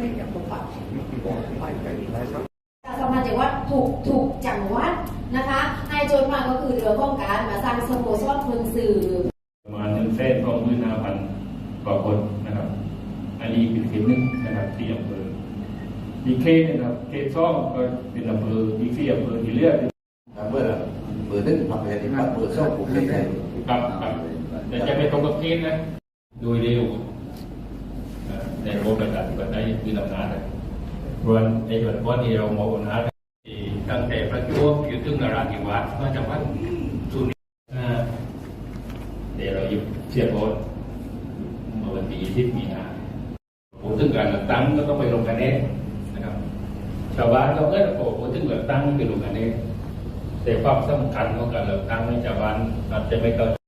ไม่อยากพบปะไปไปได้ครับประชาสัมพันธ์จังหวัดถูกถูกจังหวัดนะคะให้โจทย์มาก็คือเรื่องของการมาสร้างสโมสรคนสื่อ ประมาณหนึ่งเส้นสองหมื่นห้าพันกว่าคนนะครับ อันนี้เป็นเขตหนึ่งนะครับที่อำเภอมีเขตนะครับเขตสองก็เป็นอำเภอมีที่อำเภอที่เลือกเมื่อเบอร์หนึ่งพรรคประชาธิปัตย์เบอร์สองภูมิใจไทยครับครับแต่จะไปตรงกับเขตนะโดยเร็วเอ่อ ในระบบประชาธิปไตยคืออำนาจนะส่วนในส่วนข้อที่เรามองอำนาจที่ตั้งแต่ประจวบอยู่ถึงนราธิวาสมาจากวัดสุรินาเดี๋ยวเราหยิบเชียร์โบสเมื่อวันที่20มีนาพูดถึงการเลือกตั้งก็ต้องไปลงคะแนนนะครับชาวบ้านก็เออโอ้พูดถึงเลือกตั้งไปลงคะแนนแต่ความสำคัญของการเลือกตั้งในชาวบ้านอาจจะไม่เข้าใจ